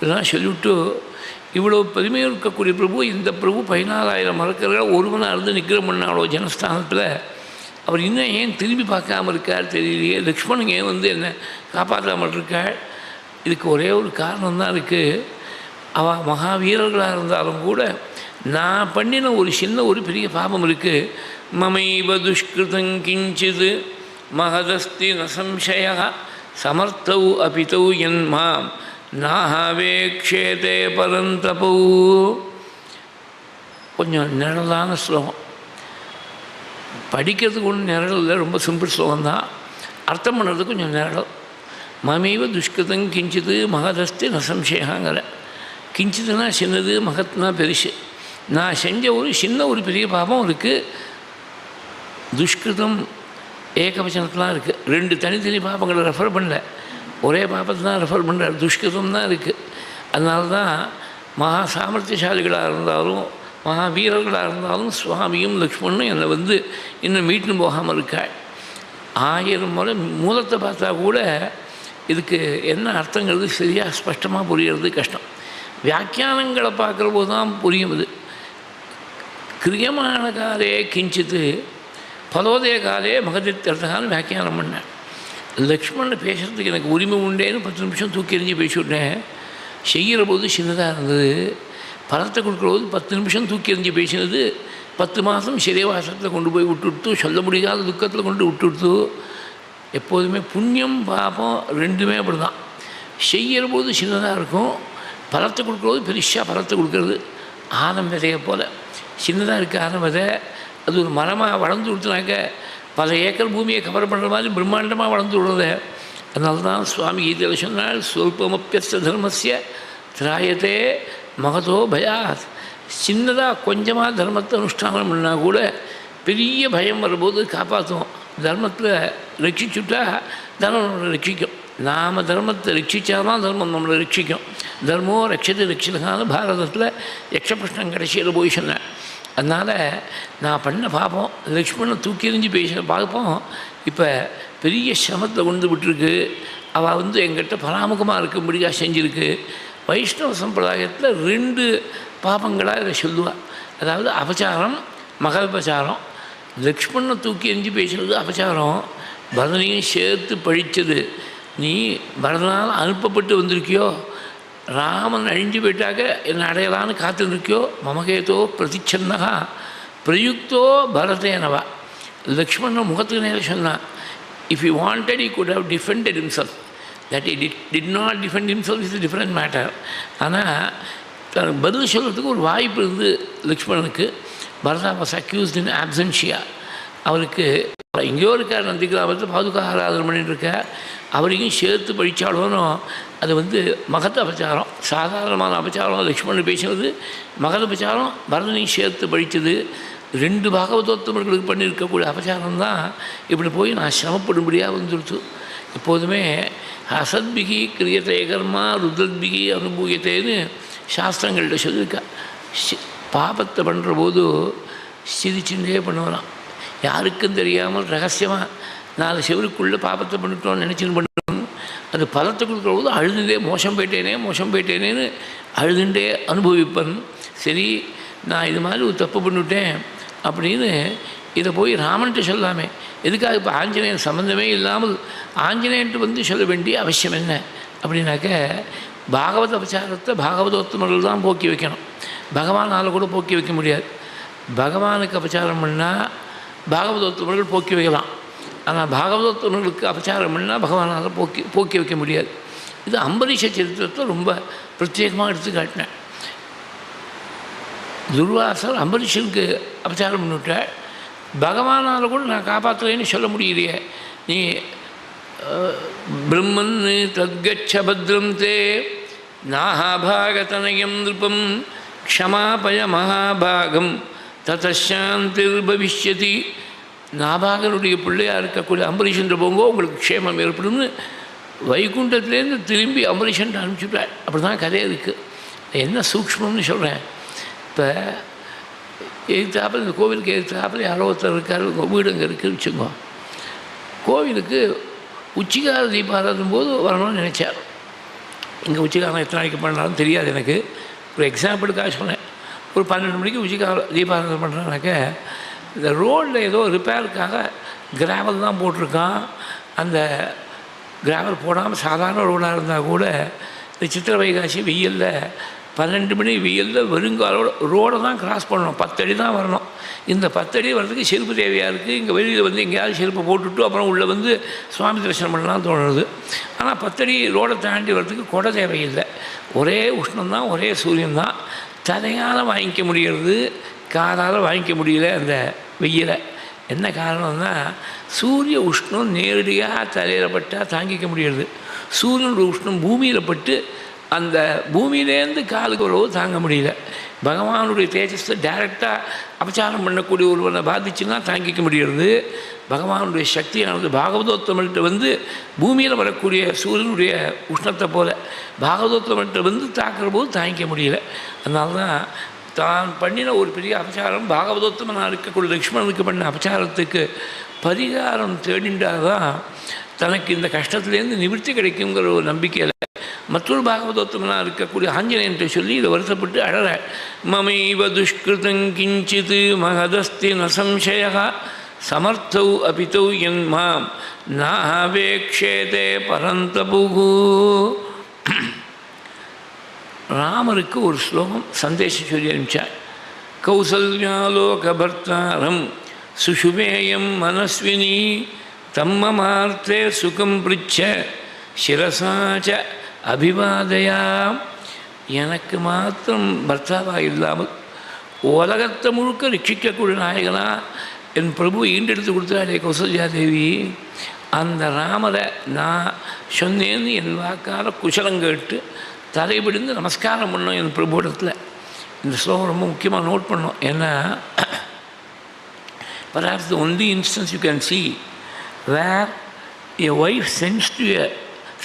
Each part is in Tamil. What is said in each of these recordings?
இதெல்லாம் சொல்லிவிட்டு இவ்வளோ பெருமையாக இருக்கக்கூடிய பிரபு இந்த பிரபு பதினாலாயிரம் மரக்கர்கள் ஒருவனாக இருந்து நிற்கிற பண்ணாலோ ஜனஸ்தானத்தில் அவர் இன்னும் ஏன் திரும்பி பார்க்காம இருக்கார் தெரியலையே. லக்ஷ்மணன் ஏன் வந்து என்ன காப்பாற்றாமல் இருக்காள் இதுக்கு ஒரே ஒரு காரணம் தான் இருக்குது அவள் மகாவீரர்களாக இருந்தாலும் கூட நான் பண்ணின ஒரு சின்ன ஒரு பெரிய பாபம் இருக்குது மமைவ துஷ்கிருதம் கிஞ்சிது மகதஸ்தி நசம்சய சமர்த்தவு அபித்தவு என் மாம். நாஹாவேக்ஷேதே பரந்தபூ. கொஞ்சம் நிழலான ஸ்லோகம். படிக்கிறதுக்கு ஒன்றும் நிழல் இல்லை ரொம்ப சிம்பிள் ஸ்லோகம் தான். அர்த்தம் பண்ணுறதுக்கு கொஞ்சம் நிழல் மமீவ துஷ்கிருதம் கிஞ்சிது மகதஸ்தி நசம்சயங்கிற கிஞ்சிதுனா சின்னது மகத்னா பெருசு. நான் செஞ்ச ஒரு சின்ன ஒரு பெரிய பாபம் இருக்குது துஷ்கிருதம் ஏகவச்சனத்துலாம் இருக்குது ரெண்டு தனித்தனி பாபங்களை ரெஃபர் பண்ணல. ஒரே பாபத்தை தான் ரெஃபர் பண்ணுறார் துஷ்கிருதம் தான் இருக்குது அதனால தான் மகா சாமர்த்தியசாலிகளாக இருந்தாலும் மகா வீரர்களாக இருந்தாலும் சுவாமியும் லக்ஷ்மணும் என்னை வந்து இன்னும் மீட்டுன்னு போகாமல் இருக்காள். ஆயிரம் முறை மூலத்தை பார்த்தா கூட இதுக்கு என்ன அர்த்தங்கிறது சரியாக ஸ்பஷ்டமாக புரியறது கஷ்டம். வியாக்கியானங்களை பார்க்குற போது தான் புரியும் இது. கிரியமான காலே கிஞ்சித்து பலோதய காலே மகதித்தர்த்தகான்னு வியாக்கியானம் பண்ணேன் லக்ஷ்மணன் பேசுகிறதுக்கு எனக்கு உரிமை உண்டேன்னு பத்து நிமிஷம் தூக்கி எறிஞ்சு பேசிவிட்டேன். செய்கிற போது சின்னதாக இருந்தது. பணத்தை கொடுக்குற போது பத்து நிமிஷம் தூக்கி எறிஞ்சு பேசினது. பத்து மாதம் சிறைவாசத்தில் கொண்டு போய் விட்டுடுத்து சொல்ல முடியாத துக்கத்தில் கொண்டு விட்டுடுத்து எப்போதுமே புண்ணியம் பாபம் ரெண்டுமே அப்படி தான் செய்கிற போது சின்னதாக இருக்கும். பழத்தை கொடுக்குறது பெருசாக பலத்தை கொடுக்கறது. ஆனம் விதையை போல். சின்னதாக இருக்க ஆனம் விதை அது ஒரு மரமாக வளர்ந்து கொடுத்தனாக்க பல ஏக்கர் பூமியை கவர் பண்ணுற மாதிரி பிரம்மாண்டமாக வளர்ந்து விடுறது. அதனால தான் சுவாமி கீதையில் சொன்னால் சொல்பமப்பியஸ்த தர்மசிய திராயத்தே மகதோ பயாத். சின்னதாக கொஞ்சமாக தர்மத்தை அனுஷ்டானம் பண்ணால் கூட பெரிய பயம் வரும்போது காப்பாற்றுவோம் தர்மத்தில் ரட்சிச்சுட்டா தர்மம் நம்மளை ரட்சிக்கும். நாம் தர்மத்தை ரட்சித்தாதான் தர்மம் நம்மளை ரட்சிக்கும். தர்மோ ரட்சத்தை ரட்சிதான்னு பாரதத்தில் யக்ஷபிருஷ்ணன் கடைசியில் போய் சொன்னேன் அதனால் நான் பண்ண பார்ப்போம் லக்ஷ்மணன் தூக்கி எறிஞ்சு பேச பார்ப்போம். இப்போ பெரிய சிரமத்தை கொண்டு விட்டுருக்கு. அவள் வந்து எங்கிட்ட பராமுகமாக இருக்கும்படியாக செஞ்சுருக்கு. வைஷ்ணவ சம்பிரதாயத்தில் ரெண்டு பாபங்களாக இதை சொல்லுவாள் அதாவது அபச்சாரம் மகபச்சாரம். லக்ஷ்மணனை தூக்கி எரிஞ்சு பேசுறது அபச்சாரம். பரதனையும் சேர்த்து பழித்தது நீ பரதனால் அனுப்பப்பட்டு வந்திருக்கியோ? ராமன் அழிஞ்சு போயிட்டாக்க என்னை அடையலான்னு காத்துருக்கியோ மமகேதோ பிரதிச்சன்னகா. பிரயுக்தோ பரதேனவா. லக்ஷ்மணன் முகத்துக்கு நேரம் சொன்னான் if you wanted he could have defended himself. That he did did not defend himself is different matter ஆனால் தனக்கு பதில் சொல்கிறதுக்கு ஒரு வாய்ப்பு இருந்து லக்ஷ்மணனுக்கு. பரதா வாஸ் அக்யூஸ்ட் இன் ஆப்சன்ஷியா அவருக்கு எங்கேயோ இருக்கார் நந்திகிராமத்தில் பாதுகா ஆராதனை பண்ணிட்டு இருக்கார். அவரையும் சேர்த்து படித்தாலும் அது வந்து மகத்த அபச்சாரம் சாதாரணமான அபச்சாரம். லக்ஷ்மணன் பேசினது மகத அபச்சாரம் பரதனையும் சேர்த்து படித்தது ரெண்டு பாகவதோத்தமர்களுக்கு பண்ணியிருக்கக்கூடிய அபச்சாரம் தான் இப்படி போய் நான் சிரமப்படும்படியாக வந்துடுச்சு எப்போதுமே அசத்பிகி கிரியத்தை கர்மா ருத்ரத்பிகி அனுபவியத்தைன்னு சாஸ்திரங்கள்கிட்ட சொல்லியிருக்கா. சி- பாபத்தை பண்ணுற போது சிரிச்சுட்டே பண்ணுவாராம். யாருக்கும் தெரியாமல் ரகசியமாக நாலு செவருக்குள்ளே பாபத்தை பண்ணிட்டோம்னு நினச்சின்னு பண்ணுறோம் அது பலத்தை கொடுக்குற போது அழுதுண்டே மோசம் போயிட்டேனே மோசம் போயிட்டேனேன்னு அழுதுண்டே அனுபவிப்பன். சரி நான் இது மாதிரி ஒரு தப்பு பண்ணிவிட்டேன் அப்படின்னு இதை போய் ராமன்ட்டு சொல்லாமே. எதுக்காக இப்போ ஆஞ்சநேயன் சம்மந்தமே இல்லாமல் ஆஞ்சநேயன்ட்டு வந்து சொல்ல வேண்டிய அவசியம் என்ன? அப்படின்னாக்க பாகவத உபச்சாரத்தை பாகவதோத்தமர்கள் தான் போக்கி வைக்கணும். பகவானால் கூட போக்கி வைக்க முடியாது. பகவானுக்கு அபச்சாரம் பண்ணால் பாகவதோத்தமர்கள் போக்கி வைக்கலாம். ஆனால் பாகவதோத்தமர்களுக்கு அபச்சாரம் பண்ணால் பகவானால் போக்கி போக்கி வைக்க முடியாது. இது அம்பரீஷ சரித்திரத்தை ரொம்ப பிரத்யேகமாக எடுத்து காட்டினேன் துர்வாசர் அம்பரீஷனுக்கு அபச்சாரம் பண்ணிவிட்டாள் பகவானால் கூட நான் காப்பாற்றுறேன்னு சொல்ல முடியலையே. நீ பிரம்மன் தத்கச்ச பத்ரம் தே நாகாபாகதனயம் நிருபம் க்ஷமாபய மகாபாகம் ததாந்திர்பவிஷ்யதி நாபாகருடைய பிள்ளையாக இருக்கக்கூடிய அம்பரீஷன் போங்கோ உங்களுக்கு க்ஷேமம் ஏற்படும்னு வைகுண்டத்துலேருந்து திரும்பி அம்பரீஷன் அனுப்பிச்சுட்டார். அப்படி தான் கதை இருக்குது என்ன சூக்ஷ்மம்னு சொல்கிறேன் இப்போ எதிர்த்தாப்பில் இந்த கோவிலுக்கு எதிர்த்தாப்பில் யாரோ ஒருத்தர் இருக்கார் உங்கள் வீடு அங்கே இருக்குன்னு வச்சுக்கோ. கோவிலுக்கு உச்சிகால தீபாராதன் போது வரணும்னு நினச்சார். இங்கே உச்சிகாலம் எத்தனை நாளைக்கு பண்ணாலும் தெரியாது எனக்கு. ஒரு எக்ஸாம்பிளுக்காக சொன்னேன். ஒரு பன்னெண்டு மணிக்கு உச்சிகால தீபாராதனை பண்ணுறேன்னாக்க இந்த ரோடில் ஏதோ ரிப்பேருக்காக கிராவல் தான் போட்டிருக்கான். அந்த கிராவல் போடாமல் சாதாரண ரோடாக இருந்தால் கூட இந்த சித்திர வைகாசி வெயிலில் பன்னெண்டு மணி வெயிலில் வெறுங்காலோட ரோடை தான் கிராஸ் பண்ணணும். பத்தடி தான் வரணும். இந்த பத்தடி வர்றதுக்கு செருப்பு தேவையாக இருக்குது இங்கே வெளியில் வந்து எங்கேயாவது செருப்பு போட்டுவிட்டு அப்புறம் உள்ளே வந்து சுவாமி தரிசனம் பண்ணலாம் தோணுது. ஆனால் பத்தடி ரோடை தாண்டி வர்றதுக்கு கொடை தேவையில்லை. ஒரே உஷ்ணம் தான் ஒரே சூரியன் தான் தனையால் வாங்கிக்க முடிகிறது காலால் வாங்கிக்க முடியல அந்த வெயிலை. என்ன காரணம்னா சூரிய உஷ்ணம் நேரடியாக தலையில் பட்டால் தாங்கிக்க முடியாது சூரியனோட உஷ்ணம் பூமியில் பட்டு அந்த பூமியிலேருந்து காலுக்கு உறவு தாங்க முடியல. பகவானுடைய தேஜஸை டைரெக்டாக அபச்சாரம் பண்ணக்கூடிய ஒருவனை பாதிச்சுன்னா தாங்கிக்க முடியறது. பகவானுடைய சக்தியானது பாகவதோத்தமல்கிட்ட வந்து பூமியில் வரக்கூடிய சூரியனுடைய உஷ்ணத்தை போல பாகவதோத்தமல்கிட்ட வந்து தாக்குற போது தாங்கிக்க முடியல. அதனால தான் தான் பண்ணின ஒரு பெரிய அபச்சாரம். பாகவதோத்தமனாக இருக்கக்கூடிய லக்ஷ்மணனுக்கு பண்ண அபச்சாரத்துக்கு பரிகாரம் தேடிண்டாதான் தனக்கு இந்த கஷ்டத்துலேருந்து நிவர்த்தி கிடைக்குங்கிற ஒரு நம்பிக்கையில் மற்றொரு பாகவதோத்தமனாக இருக்கக்கூடிய ஆஞ்சநேயன்ட்டு சொல்லி இதை வருத்தப்பட்டு அழற. மமைவ துஷ்கிருதம் கிஞ்சித் மகதஸ்தி நசம்சயா சமர்த்தௌ அபித்தௌ என் மாம். நாவேக்ஷேதே பரந்தபுகு. ராமருக்கு ஒரு ஸ்லோகம் சந்தேஷம் சொல்லி அனுப்பிச்சார் கௌசல்யாலோகபர்த்தாரம் சுஷுபேயம் மனஸ்வினி தம்மமார்த்தே சுகம் பிரிச்ச சிரசாச்ச அபிவாதையா. எனக்கு மாத்திரம் பர்த்தாவாக இல்லாமல் உலகத்தை முழுக்க ரட்சிக்கக்கூடிய நாயகனா என் பிரபு ஈண்டெடுத்து கொடுத்தாளே கௌசல்யா தேவி. அந்த ராமரை நான் சொன்னேன்னு என் வாக்கார குசலம் கேட்டு தலைபிடிந்து நமஸ்காரம் பண்ணோம் என் பிரபுடத்தில் இந்த ஸ்லோகம் ரொம்ப முக்கியமாக நோட் பண்ணோம். ஏன்னா perhaps the only instance you can see where a wife sends to a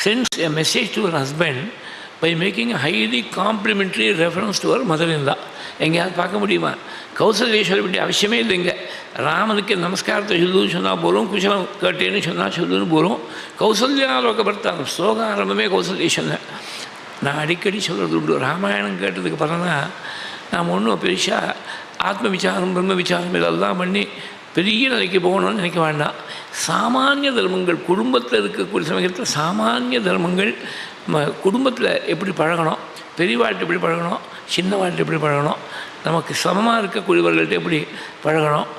sends a message to her husband by making highly complimentary reference to her her எங்கேயாவது பார்க்க முடியுமா? கௌசல்யை வேண்டிய அவசியமே இல்லைங்க ராமனுக்கு நமஸ்காரத்தை சொல்லுன்னு சொன்னால் போகிறோம் குஷலம் கேட்டேன்னு சொன்னால் சொல்லுன்னு போகிறோம் கௌசல்யாலோக பர்த்தானம் ஸ்லோக ஆரம்பமே கௌசல்யை சொன்னேன் நான் அடிக்கடி சொல்கிறது உண்டு. ராமாயணம் கேட்டதுக்கு பிறந்தா நாம் ஒன்றும் பெருசாக ஆத்ம விசாரம் பிரம்ம விசாரம் இதெல்லாம் பண்ணி பெரிய நிலைக்கு போகணும்னு நினைக்க வேண்டாம். சாமானிய தர்மங்கள் குடும்பத்தில் இருக்கக்கூடிய சமயத்தில் சாமானிய தர்மங்கள் நம்ம குடும்பத்தில் எப்படி பழகணும்? பெரியவாழ்கிட்ட எப்படி பழகணும்? சின்னவாழ்கிட்ட எப்படி பழகணும்? நமக்கு சமமாக இருக்கக்கூடியவர்கள்ட்ட எப்படி பழகணும்?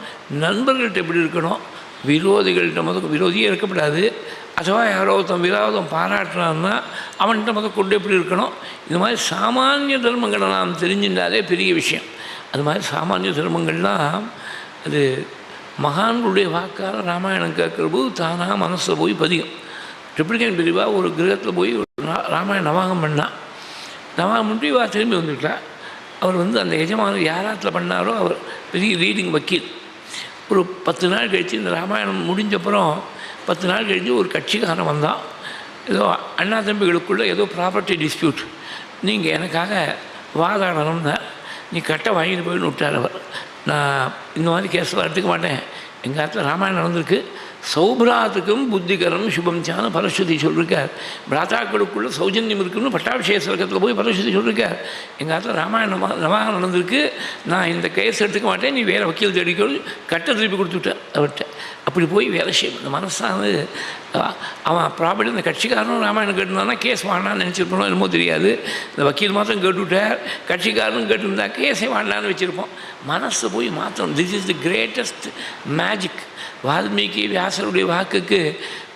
நண்பர்கள்ட்ட எப்படி இருக்கணும்? விரோதிகள்கிட்ட முதல் விரோதியே இருக்கக்கூடாது அதுவா யாரோ ஒருத்தன் விரோதம் பாராட்டுறான்னா அவன்கிட்ட முதல் கொண்டு எப்படி இருக்கணும்? இது மாதிரி சாமானிய தர்மங்களை நாம் தெரிஞ்சிருந்தாலே பெரிய விஷயம். அது மாதிரி சாமானிய தர்மங்கள்லாம் அது மகான்களுடைய வாக்கால் ராமாயணம் கேட்குற போது தானாக மனசில் போய் பதியும். ட்ரிப்ளிகன் பிரிவாக ஒரு கிரகத்தில் போய் ஒரு ரா- ராமாயண நவாகம் பண்ணான் நவாகம் பண்ணி வா திரும்பி வந்துவிட்டா அவர் வந்து அந்த எஜமானர் யாராத்தில் பண்ணாரோ அவர் பெரிய ரீடிங் வக்கீல். ஒரு பத்து நாள் கழித்து இந்த ராமாயணம் முடிஞ்சப்புறம் பத்து நாள் கழித்து ஒரு கட்சிக்காரன் வந்தான். ஏதோ அண்ணா தம்பிகளுக்குள்ளே ஏதோ ப்ராப்பர்ட்டி டிஸ்பியூட் நீங்கள் எனக்காக வாதாடணும்னா நீ கட்டை வாங்கிட்டு போயின்னு விட்டார் அவர். நான் இந்த மாதிரி கேஸ் எடுத்துக்க மாட்டேன். எங்கள் இடத்துல ராமாயணம் நடந்திருக்கு. சௌபிராத்துக்கும் புத்திகரம் சுபம் சான பரஸ்வதி சொல்லியிருக்கார் பிராத்தாக்களுக்குள்ள சௌஜன்யம் இருக்குன்னு பட்டாபிஷேக சலகத்தில் போய் பரஸ்வதி சொல்லியிருக்கார் எங்கள் இடத்துல ராமாயணம் நவாகம் நடந்திருக்கு. நான் இந்த கேஸ் எடுத்துக்க மாட்டேன் நீ வேறு வக்கீல் தேடிக்கொள் கட்டை திருப்பி கொடுத்துட்டேன் அவர்கிட்ட அப்படி போய் வேலை செய்யும் இந்த மனசானது. அவன் ப்ராப்பர்ட்டி இந்த கட்சிக்காரனும் ராமாயணம் கேட்டிருந்தானா கேஸ் வாண்டான்னு நினச்சிருப்போம் என்னமோ தெரியாது. இந்த வக்கீல் மாத்திரம் கேட்டுவிட்டார். கட்சிக்காரனும் கேட்டிருந்தா கேஸே வாண்டான்னு வச்சுருப்போம். மனசை போய் மாற்றணும் this is the greatest magic Valmiki வியாசருடைய வாக்குக்கு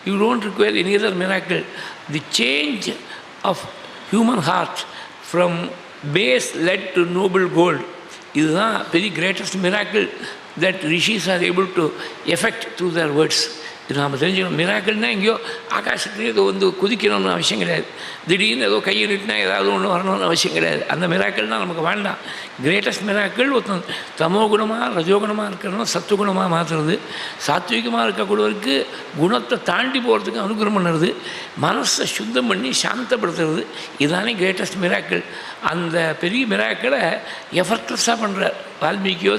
you don't require any other miracle the change of human heart from base lead to noble gold is a very greatest miracle that rishis are able to effect through their words. இது நாம் தெரிஞ்சுக்கணும். மிராக்கள்னால் எங்கேயோ ஆகாசத்துலேயே ஏதோ வந்து குதிக்கணும்னு அவசியம் கிடையாது. திடீர்னு ஏதோ கையை நிட்டினா ஏதாவது ஒன்று வரணும்னு அவசியம் கிடையாது. அந்த மிராக்கள்னால் நமக்கு வேண்டாம் கிரேட்டஸ்ட் மிராக்கள் ஒருத்தன் தமோ குணமாக ரஜோகுணமாக இருக்கிறவன் சத்துவகுணமாக மாற்றுறது சாத்விகமாக இருக்கக்கூடியவருக்கு குணத்தை தாண்டி போகிறதுக்கு அனுகிரகம் பண்ணுறது. மனசை சுத்தம் பண்ணி சாந்தப்படுத்துறது. இதுதானே கிரேட்டஸ்ட் மிராக்கள் அந்த பெரிய மிராக்களை எஃபர்ட்லெஸ்ஸாக பண்ணுறார் வால்மீகியோ